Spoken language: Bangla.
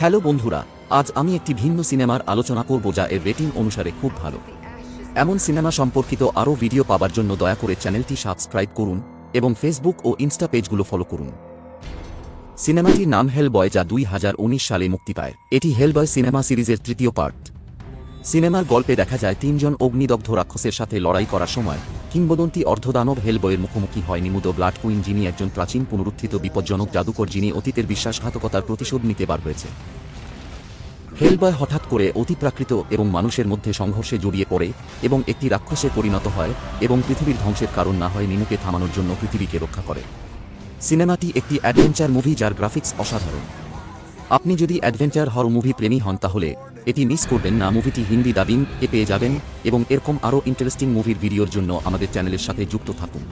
হ্যালো বন্ধুরা, আজ আমি একটি ভিন্ন সিনেমার আলোচনা করব যা এর রেটিং অনুসারে খুব ভালো। এমন সিনেমা সম্পর্কিত আরও ভিডিও পাবার জন্য দয়া করে চ্যানেলটি সাবস্ক্রাইব করুন এবং ফেসবুক ও ইনস্টা পেজগুলো ফলো করুন। সিনেমাটির নাম হেলবয় যা দুই হাজার উনিশ সালে মুক্তি পায়। এটি হেলবয় সিনেমা সিরিজের তৃতীয় পার্ট। সিনেমার গল্পে দেখা যায় তিনজন অগ্নিদগ্ধ রাক্ষসের সাথে লড়াই করার সময় কিংবদন্তি অর্ধদানব হেলবয়ের মুখোমুখি হয় নিমুদ ব্লাড কুইন যিনি একজন প্রাচীন পুনরুত্থিত বিপজ্জনক জাদুকর যিনি অতীতের বিশ্বাসঘাতকতার প্রতিশোধ নিতে বার হয়েছে হেলবয় হঠাৎ করে অতিপ্রাকৃত এবং মানুষের মধ্যে সংঘর্ষে জড়িয়ে পড়ে এবং একটি রাক্ষসে পরিণত হয় এবং পৃথিবীর ধ্বংসের কারণ না হয় নিমুকে থামানোর জন্য পৃথিবীকে রক্ষা করে। সিনেমাটি একটি অ্যাডভেঞ্চার মুভি যার গ্রাফিক্স অসাধারণ। আপনি যদি অ্যাডভেঞ্চার হর মুভি প্রেমী হন তাহলে এটি মিস করবেন না। মুভিটি হিন্দি ডাবিং এ পেয়ে যাবেন এবং এরকম আরও ইন্টারেস্টিং মুভির ভিডিওর জন্য আমাদের চ্যানেলের সাথে যুক্ত থাকুন।